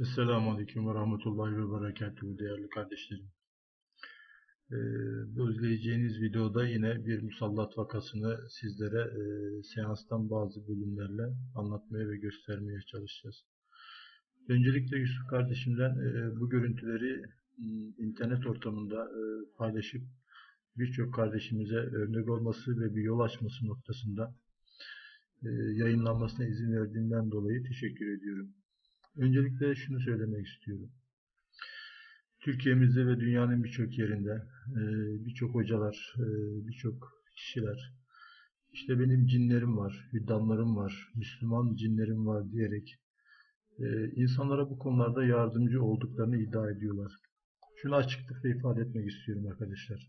Esselamu Aleyküm ve Rahmetullahi ve Berekatuhu değerli kardeşlerim. Ee, izleyeceğiniz videoda yine bir musallat vakasını sizlere e, seanstan bazı bölümlerle anlatmaya ve göstermeye çalışacağız. Öncelikle Yusuf kardeşimden e, bu görüntüleri internet ortamında e, paylaşıp birçok kardeşimize örnek olması ve bir yol açması noktasında e, yayınlanmasına izin verdiğinden dolayı teşekkür ediyorum. Öncelikle şunu söylemek istiyorum. Türkiye'mizde ve dünyanın birçok yerinde e, birçok hocalar, e, birçok kişiler işte benim cinlerim var, hüddamlarım var, Müslüman cinlerim var diyerek e, insanlara bu konularda yardımcı olduklarını iddia ediyorlar. Şunu açıklıkla ifade etmek istiyorum arkadaşlar.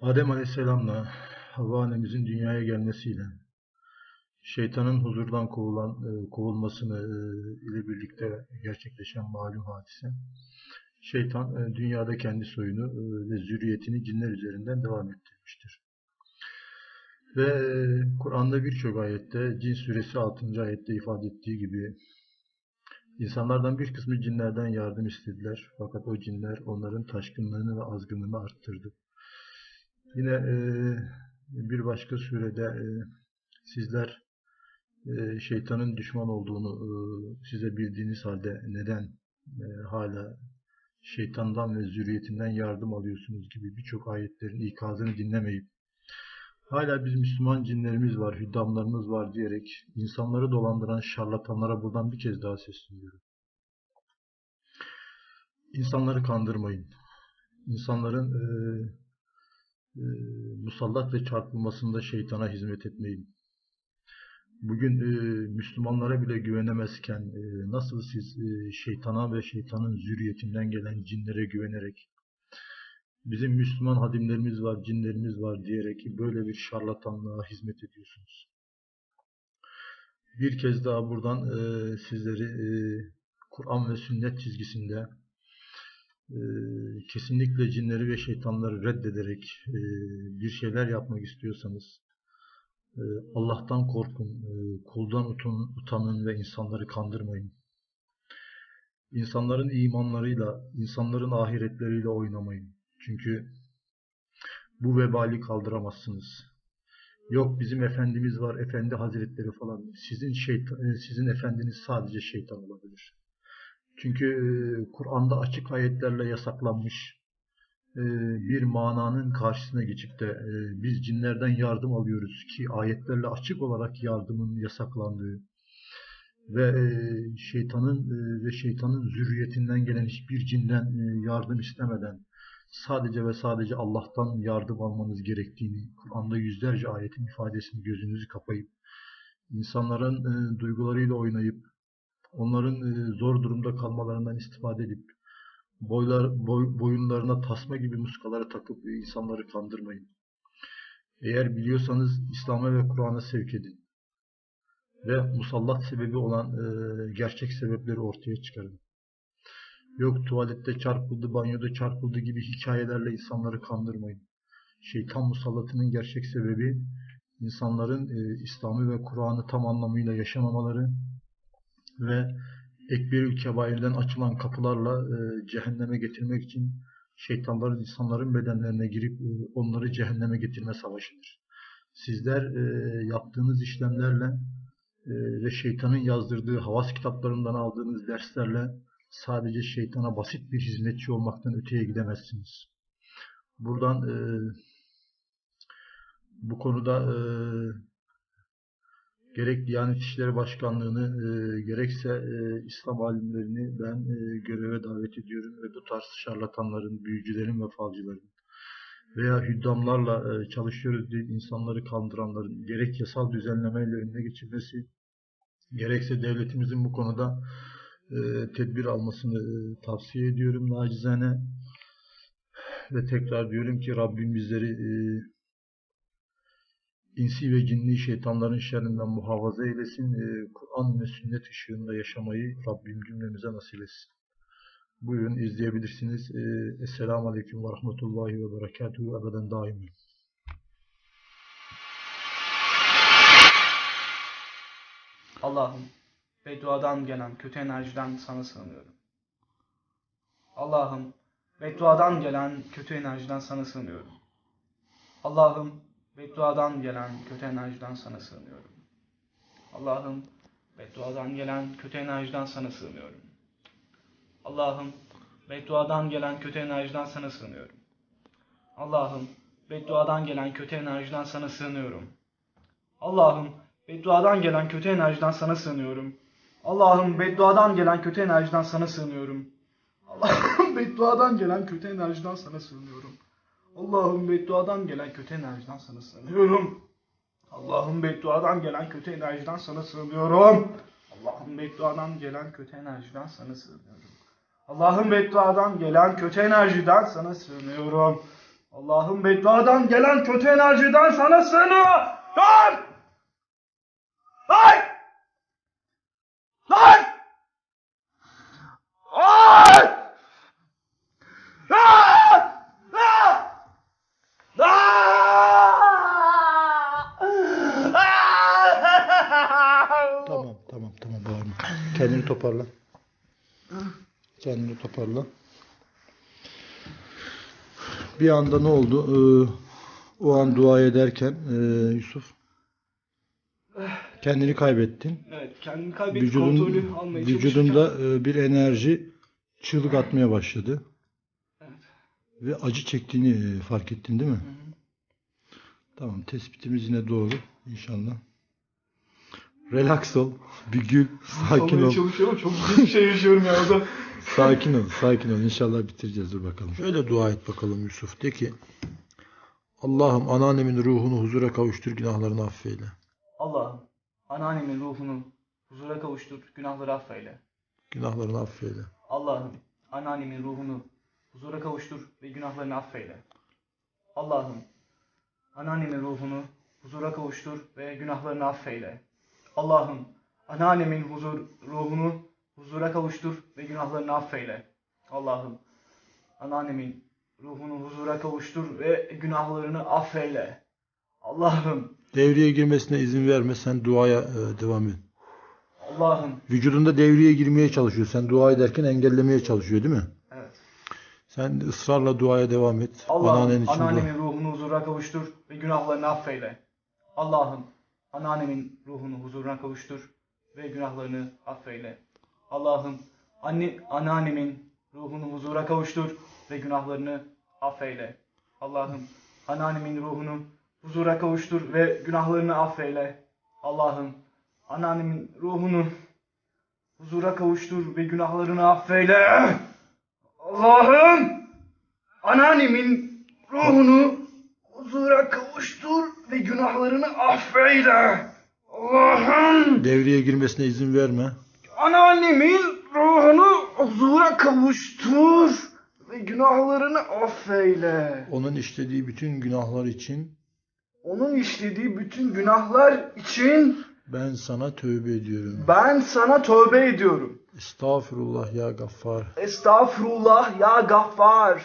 Adem Aleyhisselam'la Havva annemizin dünyaya gelmesiyle şeytanın huzurdan kovulan, e, kovulmasını e, ile birlikte gerçekleşen malum hadise. Şeytan e, dünyada kendi soyunu ve zürriyetini cinler üzerinden devam ettirmiştir. Ve Kur'an'da birçok ayette, Cin suresi 6. ayette ifade ettiği gibi insanlardan bir kısmı cinlerden yardım istediler. Fakat o cinler onların taşkınlığını ve azgınlığını arttırdı. Yine bir başka surede sizler şeytanın düşman olduğunu e, size bildiğiniz halde neden e, hala şeytandan ve zürriyetinden yardım alıyorsunuz gibi birçok ayetlerin ikazını dinlemeyip hala biz Müslüman cinlerimiz var, hüddamlarımız var diyerek insanları dolandıran şarlatanlara buradan bir kez daha sesleniyorum. İnsanları kandırmayın. İnsanların e, e, musallat ve çarpılmasında şeytana hizmet etmeyin. Bugün e, Müslümanlara bile güvenemezken e, nasıl siz e, şeytana ve şeytanın zürriyetinden gelen cinlere güvenerek bizim Müslüman hadimlerimiz var, cinlerimiz var diyerek böyle bir şarlatanlığa hizmet ediyorsunuz. Bir kez daha buradan e, sizleri e, Kur'an ve sünnet çizgisinde e, kesinlikle cinleri ve şeytanları reddederek e, bir şeyler yapmak istiyorsanız Allah'tan korkun, e, kuldan utanın ve insanları kandırmayın. İnsanların imanlarıyla, insanların ahiretleriyle oynamayın. Çünkü bu vebali kaldıramazsınız. Yok bizim efendimiz var, efendi hazretleri falan. Sizin şeytan, e, sizin efendiniz sadece şeytan olabilir. Çünkü e, Kur'an'da açık ayetlerle yasaklanmış bir mananın karşısına geçip de e, biz cinlerden yardım alıyoruz ki ayetlerle açık olarak yardımın yasaklandığı ve e, şeytanın e, ve şeytanın zürriyetinden gelen hiçbir cinden e, yardım istemeden sadece ve sadece Allah'tan yardım almanız gerektiğini Kur'an'da yüzlerce ayetin ifadesini gözünüzü kapayıp insanların e, duygularıyla oynayıp onların e, zor durumda kalmalarından istifade edip boylar, boy, boyunlarına tasma gibi muskaları takıp insanları kandırmayın. Eğer biliyorsanız İslam'a ve Kur'an'a sevk edin. Ve musallat sebebi olan e, gerçek sebepleri ortaya çıkarın. Yok tuvalette çarpıldı, banyoda çarpıldı gibi hikayelerle insanları kandırmayın. Şeytan musallatının gerçek sebebi insanların e, İslam'ı ve Kur'an'ı tam anlamıyla yaşamamaları ve ekberül kebairden açılan kapılarla e, cehenneme getirmek için şeytanların insanların bedenlerine girip e, onları cehenneme getirme savaşıdır. Sizler e, yaptığınız işlemlerle e, ve şeytanın yazdırdığı havas kitaplarından aldığınız derslerle sadece şeytana basit bir hizmetçi olmaktan öteye gidemezsiniz. Buradan e, bu konuda e, gerek Diyanet İşleri Başkanlığı'nı e, gerekse e, İslam alimlerini ben e, göreve davet ediyorum ve bu tarz şarlatanların, büyücülerin ve falcıların veya hüddamlarla e, çalışıyoruz diye insanları kandıranların gerek yasal düzenlemeyle önüne geçilmesi, gerekse devletimizin bu konuda e, tedbir almasını e, tavsiye ediyorum nacizane. Ve tekrar diyorum ki Rabbim bizleri e, insi ve cinni şeytanların şerrinden muhafaza eylesin. Ee, Kur'an ve sünnet ışığında yaşamayı Rabbim cümlemize nasip etsin. Buyurun izleyebilirsiniz. Ee, Esselamu Aleyküm ve Rahmetullahi ve Berekatuhu ebeden daim. Allah'ım bedduadan gelen kötü enerjiden sana sığınıyorum. Allah'ım bedduadan gelen kötü enerjiden sana sığınıyorum. Allah'ım bedduadan gelen kötü enerjiden sana sığınıyorum. Allah'ım bedduadan gelen kötü enerjiden sana sığınıyorum. Allah'ım bedduadan gelen kötü enerjiden sana sığınıyorum. Allah'ım bedduadan gelen kötü enerjiden sana sığınıyorum. Allah'ım bedduadan gelen kötü enerjiden sana sığınıyorum. Allah'ım bedduadan gelen kötü enerjiden sana sığınıyorum. Allah'ım bedduadan gelen kötü enerjiden sana sığınıyorum. Allah'ım bedduadan gelen kötü enerjiden sana sığınıyorum. Allah'ım bedduadan gelen kötü enerjiden sana sığınıyorum. Allah'ım bedduadan gelen kötü enerjiden sana sığınıyorum. Allah'ım bedduadan gelen kötü enerjiden sana sığınıyorum. Allah'ım bedduadan gelen kötü enerjiden sana sığınıyorum. Kendini toparla. Bir anda ne oldu? Ee, o an dua ederken ee, Yusuf kendini kaybettin. Evet, kendimi kaybedip kontrolü Vücudun, almaya vücudunda ee, bir enerji çığlık atmaya başladı. Evet. Ve acı çektiğini ee, fark ettin değil mi? Hı hı. Tamam tespitimiz yine doğru inşallah. Relax ol. Bir gül. Sakin Olmaya ol. çalışıyorum. Çok ciddi bir şey yaşıyorum ya. O da. Sakin ol, sakin ol. İnşallah bitireceğiz. Dur bakalım. Şöyle dua et bakalım Yusuf. De ki Allah'ım anneannemin ruhunu huzura kavuştur, günahlarını affeyle. Allah'ım, anneannemin ruhunu huzura kavuştur, günahları affeyle. Günahlarını affeyle. Allah'ım, anneannemin ruhunu huzura kavuştur ve günahlarını affeyle. Allah'ım, anneannemin ruhunu huzura kavuştur ve günahlarını affeyle. Allah'ım, anneannemin huzur ruhunu huzura kavuştur ve günahlarını affeyle. Allah'ım, anneannemin ruhunu huzura kavuştur ve günahlarını affeyle. Allah'ım, Devreye girmesine izin verme. Sen duaya e, devam et. Allah'ım, Vücudunda devreye girmeye çalışıyor. Sen dua ederken engellemeye çalışıyor değil mi? evet. Sen ısrarla duaya devam et. Allah'ım Anneannen için dua. anneannemin ruhunu huzura kavuştur ve günahlarını affeyle. Allah'ım anneannemin ruhunu huzuruna kavuştur ve günahlarını affeyle. Allah'ım anne, anneannemin ruhunu huzura kavuştur ve günahlarını affeyle. Allah'ım anneannemin ruhunu huzura kavuştur ve günahlarını affeyle. Allah'ım anneannemin ruhunu huzura kavuştur ve günahlarını affeyle. Allah'ım Anneannemin ruhunu huzura kavuştur ve günahlarını affeyle. Allah'ım Devreye girmesine izin verme. Anneannemin ruhunu huzura kavuştur ve günahlarını affeyle. Onun işlediği bütün günahlar için Onun işlediği bütün günahlar için ben sana tövbe ediyorum. ben sana tövbe ediyorum. Estağfurullah ya gaffar. Estağfurullah ya gaffar.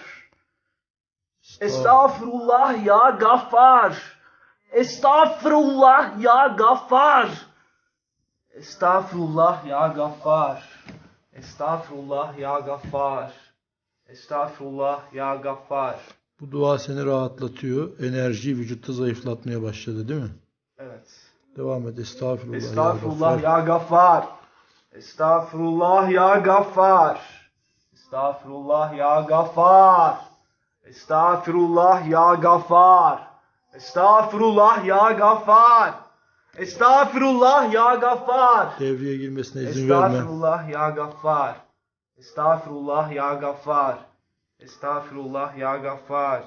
Estağfurullah ya gaffar. Estağfurullah ya gaffar. Estağfurullah ya gaffar. Estağfurullah ya gaffar. Estağfurullah ya gaffar. Bu dua seni rahatlatıyor. Enerjiyi vücutta zayıflatmaya başladı değil mi? Evet. Devam et. Estağfurullah, ya Estağfurullah ya gaffar. Estağfurullah ya gaffar. Estağfurullah ya gaffar. Estağfurullah ya gaffar. Estağfurullah ya gaffar. Estağfurullah ya gaffar. Devreye girmesine izin verme. Estağfurullah ya gaffar. Estağfurullah ya gaffar. Estağfurullah ya gaffar.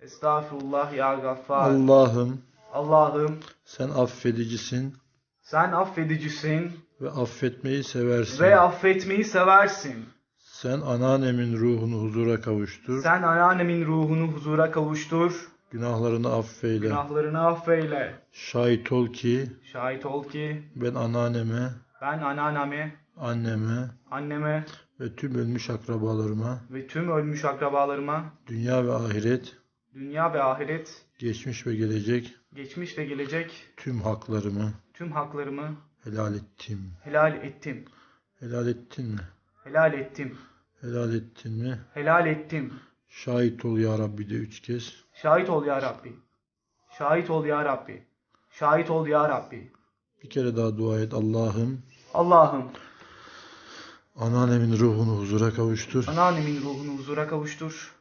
Estağfurullah ya gaffar. Allah'ım Allah'ım sen affedicisin sen affedicisin ve affetmeyi seversin. ve affetmeyi seversin. Sen anneannemin ruhunu huzura kavuştur. Sen anneannemin ruhunu huzura kavuştur. Günahlarını affeyle. Günahlarını affeyle. Şahit ol ki Şahit ol ki ben anneanneme, ben anneanneme, anneme anneme ve tüm ölmüş akrabalarıma ve tüm ölmüş akrabalarıma dünya ve ahiret, dünya ve ahiret, geçmiş ve gelecek geçmiş ve gelecek tüm haklarımı tüm haklarımı Helal ettim. helal ettim, Helal ettin mi? helal ettim, Helal ettin mi? helal ettim. Şahit ol ya Rabbi de üç kez. Şahit ol ya Rabbi. Şahit ol ya Rabbi. Şahit ol ya Rabbi. Bir kere daha dua et. Allah'ım Allah'ım anneannemin ruhunu huzura kavuştur. anneannemin ruhunu huzura kavuştur.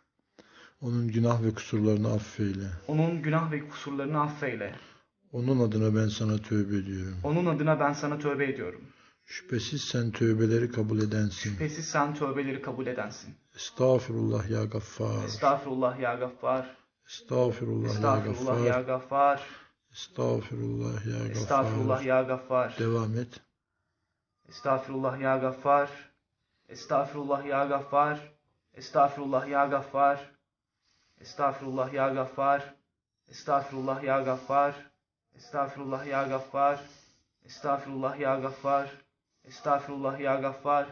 Onun günah ve kusurlarını affeyle. Onun günah ve kusurlarını affeyle. Onun adına ben sana tövbe ediyorum. Onun adına ben sana tövbe ediyorum. Şüphesiz sen tövbeleri kabul edensin. Şüphesiz sen tövbeleri kabul edensin. Estağfirullah ya gaffar. Estağfurullah ya gaffar. Estağfirullah ya Estağfurullah ya gaffar. Estağfirullah ya gaffar. ya gaffar. Devam et. Estağfurullah ya gaffar. Estağfurullah ya gaffar. Estağfurullah ya gaffar. Estağfurullah ya gaffar. Estağfurullah ya gaffar. Estağfurullah ya gaffar. Estağfurullah ya gaffar. Estağfurullah ya gaffar.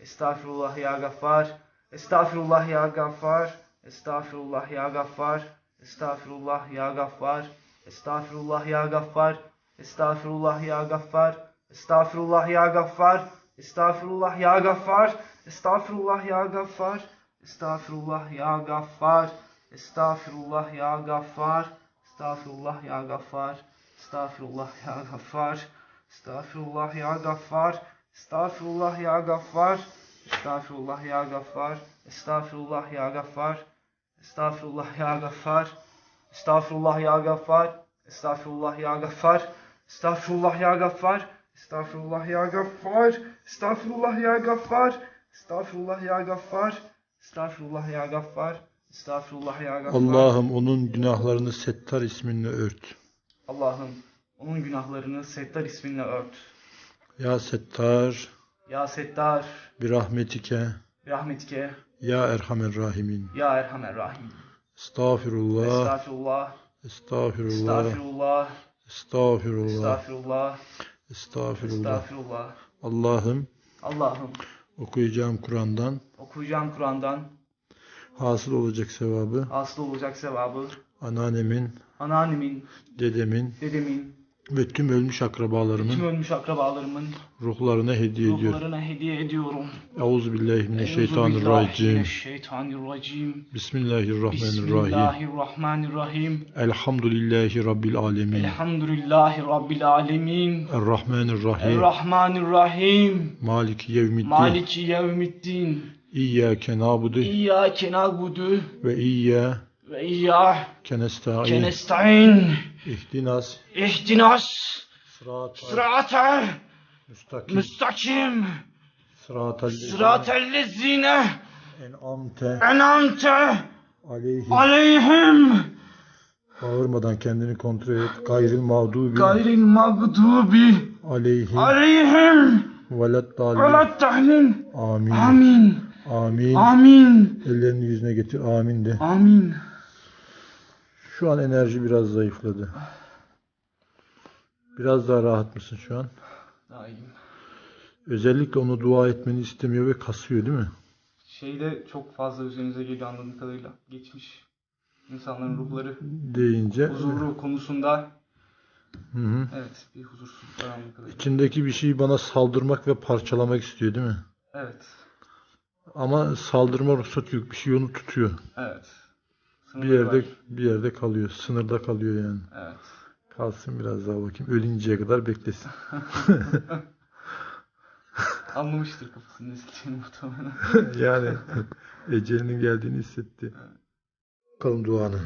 Estağfurullah ya gaffar. Estağfurullah ya gaffar. Estağfurullah ya gaffar. Estağfurullah ya gaffar. Estağfurullah ya gaffar. Estağfurullah ya gaffar. Estağfurullah ya gaffar. Estağfurullah ya gaffar. Estağfurullah ya gaffar. Estağfurullah ya gaffar. Estağfurullah ya gaffar. Estağfurullah ya gaffar. Estağfurullah ya gaffar. Estağfurullah ya gaffar. Estağfurullah ya gaffar. Estağfurullah ya gaffar. Estağfurullah ya gaffar. Estağfurullah ya gaffar. Estağfurullah ya gaffar. Estağfurullah ya gaffar. Estağfurullah ya gaffar. Estağfurullah ya gaffar. Estağfurullah ya gaffar. Estağfurullah ya gaffar. Estağfurullah ya gaffar. Estağfurullah ya gaffar. Allah'ım onun günahlarını Settar isminle ört. Allah'ım onun günahlarını Settar isminle ört. Ya Settar Ya Settar, bir rahmetike rahmetike, ya Erhamer Rahimin. Ya Erhamer Rahim. Estağfirullah. Estağfirullah, Estağfirullah. estağfirullah, Estağfirullah. estağfirullah, Estağfirullah. estağfirullah. Allah'ım Allah'ım okuyacağım Kur'an'dan okuyacağım Kur'an'dan hasıl olacak sevabı aslı olacak sevabı anneannemin, anneannemin, dedemin dedemin, ve tüm ölmüş tüm akrabalarımın ölmüş akrabalarımın ruhlarına hediye ediyorum. ruhlarına hediye ediyorum. Euzubillahimineşşeytanirracim. Şeytanirracim. Bismillahirrahmanirrahim. Bismillahirrahmanirrahim. Elhamdülillahi Rabbil alemin. Elhamdülillahi Rabbil alemin. Errahmanirrahim. Errahmanirrahim. Maliki yevmiddin. Maliki yevmiddin. İyyâke nâbudu İyyâke na'budu ve iyyâke ve iyyâke nesta'in. nesta'in. İhdinas İhdinas sıratal sırata müstakim. müstakim. Sıratellezine en'amte en'amte aleyhim. aleyhim. Bağırmadan kendini kontrol et. Gayril mağdubi Gayril mağdubi aleyhim. aleyhim. Velet dalin. Velat tahlin. Amin. Amin. Amin. Amin. Ellerini yüzüne getir. Amin de. Amin. Şu an enerji biraz zayıfladı. Biraz daha rahat mısın şu an? Daha iyiyim. Özellikle onu dua etmeni istemiyor ve kasıyor değil mi? Şeyde çok fazla üzerinize geliyor anladığım kadarıyla. Geçmiş insanların ruhları Deyince huzuru konusunda hı hı. evet bir huzursuzluk içindeki bir şeyi bana saldırmak ve parçalamak istiyor değil mi? Evet. Ama saldırma ruhsatı yok. Bir şey onu tutuyor. Evet. Bir Sınırları yerde var. bir yerde kalıyor. Sınırda kalıyor yani. Evet. Kalsın biraz daha bakayım. Ölünceye kadar beklesin. Anlamıştır kafasını ezileceğini muhtemelen. yani ecelinin geldiğini hissetti. Bakalım duanı.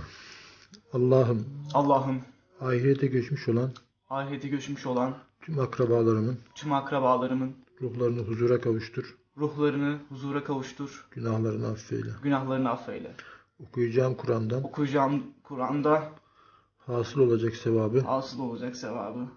Allah'ım Allah'ım ahirete göçmüş olan ahirete göçmüş olan tüm akrabalarımın tüm akrabalarımın ruhlarını huzura kavuştur. ruhlarını huzura kavuştur. Günahlarını affeyle. Günahlarını affeyle. Okuyacağım Kur'an'dan Okuyacağım Kur'an'da hasıl olacak sevabı asıl olacak sevabı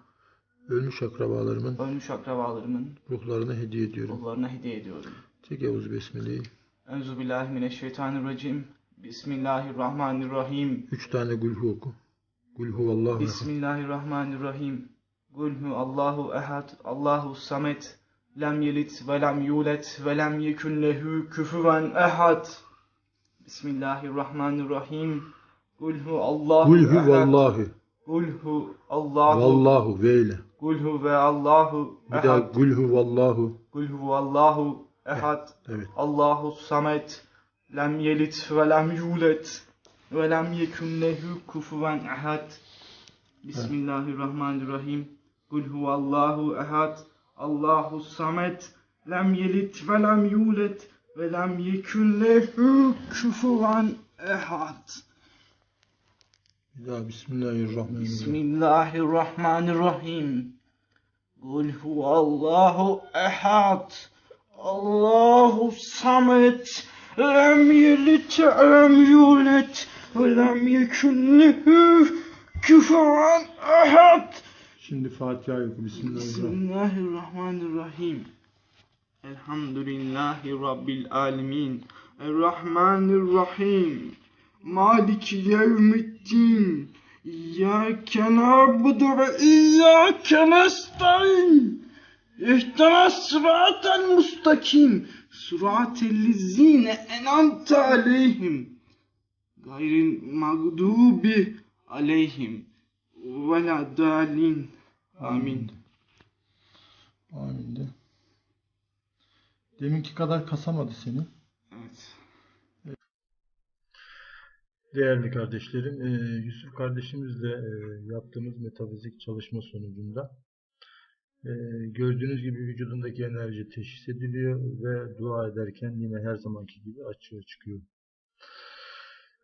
ölmüş akrabalarımın ölmüş akrabalarımın ruhlarına hediye ediyorum. ruhlarına hediye ediyorum. Tek Yavuz Besmele'yi. Euzubillahimineşşeytanirracim. Bismillahirrahmanirrahim. Üç tane gülhü oku. Gülhü Allahu ehad. Bismillahirrahmanirrahim. Hu Allahu ehad, Allahu samet, lem yelit ve lem yulet ve lem yekun lehu küfüven ehad. Bismillahirrahmanirrahim. Kul hu Allahu ehad. vallahi. Kul hu Allahu Vallahu veyle. Kul huve Allahu Bir daha ehad. gul huvallahu. Kul huve Allahu ehad. Evet. Allahu samet. Lem yelit ve lem yulet. Ve lem yekun lehu kufuven ehad. Bismillahirrahmanirrahim. Kul huve Allahu ehad. Allahu samet. Lem yelit ve lem yulet. Ve lem yekun lehu kufuven ehad. Daha Bismillahirrahmanirrahim. Bismillahirrahmanirrahim. Kul huvallahu ehad. Allahu samet. Lem yelit lem yulet. Ve lem yekun lehu kufuven ehad. Şimdi Fatiha oku. Bismillahirrahmanirrahim. Bismillahirrahmanirrahim. Elhamdülillahi Rabbil alemin. Errahmanirrahim. Maliki yevmiddin. İyyâke na'budu ve iyyâke nesta'in. İhtina sıratel mustakim. Sıratellezine en'amte aleyhim. Gayril mağdubi aleyhim. Ve la dalin. Amin. Amin de. Deminki kadar kasamadı seni. Evet. Değerli kardeşlerim, e, Yusuf kardeşimizle e, yaptığımız metafizik çalışma sonucunda e, gördüğünüz gibi vücudundaki enerji teşhis ediliyor ve dua ederken yine her zamanki gibi açığa çıkıyor.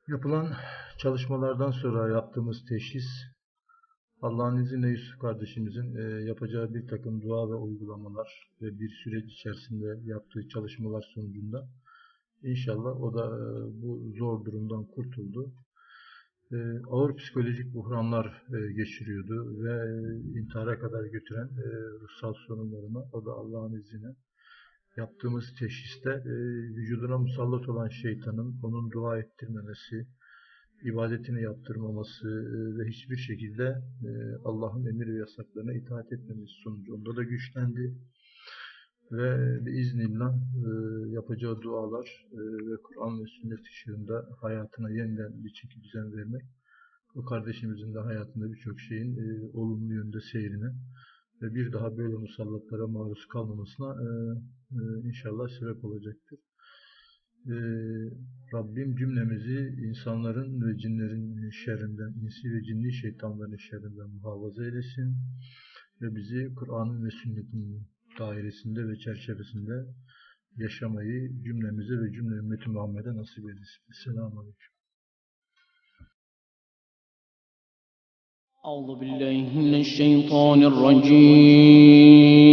Yapılan çalışmalardan sonra yaptığımız teşhis Allah'ın izniyle Yusuf kardeşimizin e, yapacağı bir takım dua ve uygulamalar ve bir süreç içerisinde yaptığı çalışmalar sonucunda İnşallah o da e, bu zor durumdan kurtuldu. E, Ağır psikolojik buhranlar e, geçiriyordu ve intihara kadar götüren e, ruhsal sorunlarına o da Allah'ın izniyle yaptığımız teşhiste e, vücuduna musallat olan şeytanın onun dua ettirmemesi, ibadetini yaptırmaması e, ve hiçbir şekilde e, Allah'ın emir ve yasaklarına itaat etmemesi sonucu onda da güçlendi ve biiznillah e, yapacağı dualar ve Kur'an ve sünnet ışığında hayatına yeniden bir çeki düzen vermek o kardeşimizin de hayatında birçok şeyin olumlu yönde seyrine ve bir daha böyle musallatlara maruz kalmamasına inşallah sebep olacaktır E, Rabbim cümlemizi insanların ve cinlerin şerrinden, insi ve cinli şeytanların şerrinden muhafaza eylesin ve bizi Kur'an'ın ve sünnetin dairesinde ve çerçevesinde yaşamayı cümlemize ve cümle ümmeti Muhammed'e nasip eylesin. Selamun Aleyküm. أعوذ بالله من الشيطان الرجيم